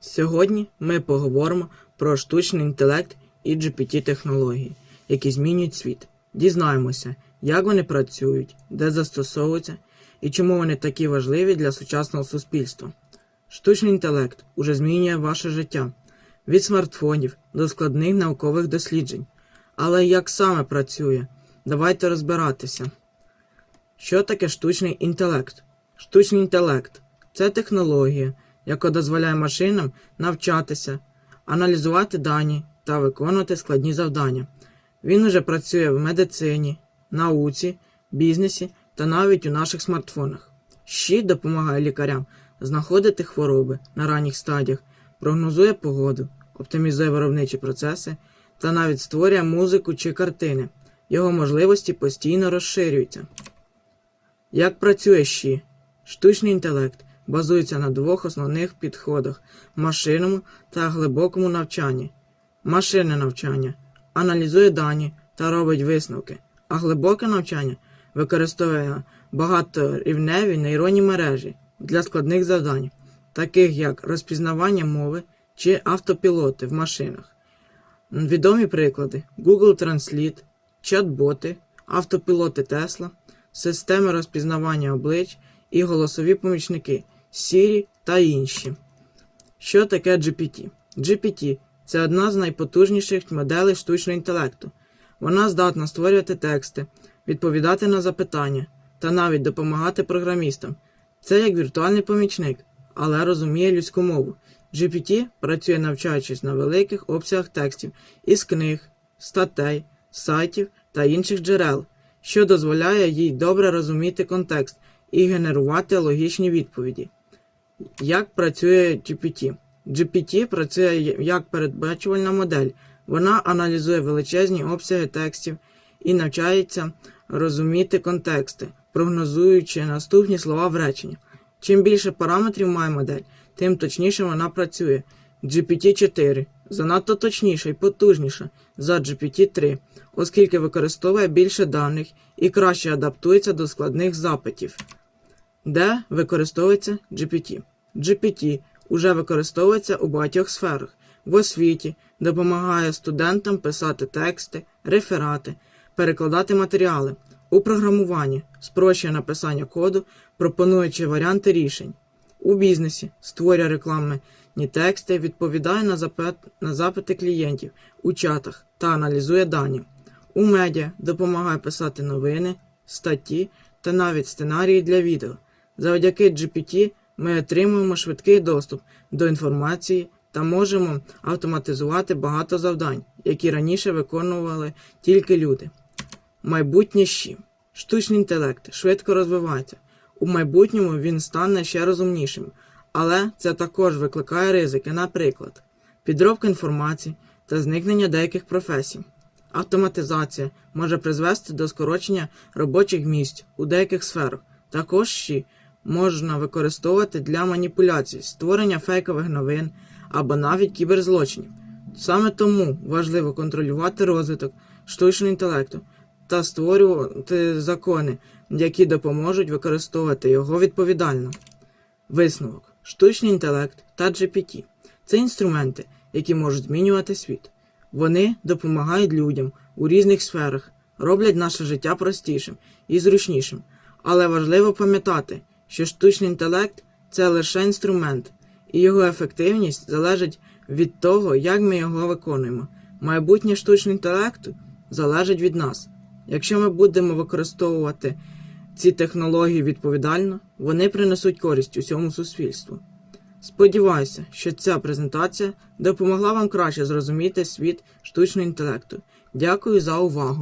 Сьогодні ми поговоримо про штучний інтелект і GPT-технології, які змінюють світ. Дізнаємося, як вони працюють, де застосовуються і чому вони такі важливі для сучасного суспільства. Штучний інтелект уже змінює ваше життя від смартфонів до складних наукових досліджень. Але як саме працює? Давайте розбиратися. Що таке штучний інтелект? Штучний інтелект це технологія, яка дозволяє машинам навчатися, аналізувати дані та виконувати складні завдання. Він уже працює в медицині, науці, бізнесі та навіть у наших смартфонах. Щит допомагає лікарям знаходити хвороби на ранніх стадіях, прогнозує погоду, оптимізує виробничі процеси та навіть створює музику чи картини. Його можливості постійно розширюються. Як працює ЩІ? Штучний інтелект базується на двох основних підходах машинному та глибокому навчанні. Машинне навчання аналізує дані та робить висновки, а глибоке навчання використовує багаторівневі нейронні мережі для складних завдань, таких як розпізнавання мови чи автопілоти в машинах. Відомі приклади Google Translate, чат-боти, автопілоти Tesla, системи розпізнавання облич і голосові помічники Siri та інші. Що таке GPT? GPT це одна з найпотужніших моделей штучного інтелекту. Вона здатна створювати тексти, відповідати на запитання та навіть допомагати програмістам. Це як віртуальний помічник, але розуміє людську мову. GPT працює навчаючись на великих обсягах текстів із книг, статей, сайтів та інших джерел, що дозволяє їй добре розуміти контекст і генерувати логічні відповіді. Як працює GPT? GPT працює як передбачувальна модель. Вона аналізує величезні обсяги текстів і навчається розуміти контексти, прогнозуючи наступні слова в реченні. Чим більше параметрів має модель, тим точніше вона працює. GPT-4 занадто точніша і потужніша за GPT-3, оскільки використовує більше даних і краще адаптується до складних запитів. Де використовується GPT? GPT уже використовується у багатьох сферах. В освіті допомагає студентам писати тексти, реферати, перекладати матеріали. У програмуванні спрощує написання коду, пропонуючи варіанти рішень. У бізнесі створює рекламні тексти, відповідає на, запит, на запити клієнтів у чатах та аналізує дані. У медіа допомагає писати новини, статті та навіть сценарії для відео. Завдяки GPT ми отримуємо швидкий доступ до інформації та можемо автоматизувати багато завдань, які раніше виконували тільки люди. Майбутнє щі. Штучний інтелект швидко розвивається. У майбутньому він стане ще розумнішим, але це також викликає ризики, наприклад, підробка інформації та зникнення деяких професій. Автоматизація може призвести до скорочення робочих місць у деяких сферах. Також щі можна використовувати для маніпуляцій, створення фейкових новин або навіть кіберзлочинів. Саме тому важливо контролювати розвиток штучного інтелекту та створювати закони, які допоможуть використовувати його відповідально. Висновок: штучний інтелект та GPT це інструменти, які можуть змінювати світ. Вони допомагають людям у різних сферах, роблять наше життя простішим і зручнішим. Але важливо пам'ятати, що штучний інтелект це лише інструмент, і його ефективність залежить від того, як ми його виконуємо. Майбутнє штучного інтелекту залежить від нас. Якщо ми будемо використовувати ці технології відповідально, вони принесуть користь усьому суспільству. Сподіваюся, що ця презентація допомогла вам краще зрозуміти світ штучного інтелекту. Дякую за увагу!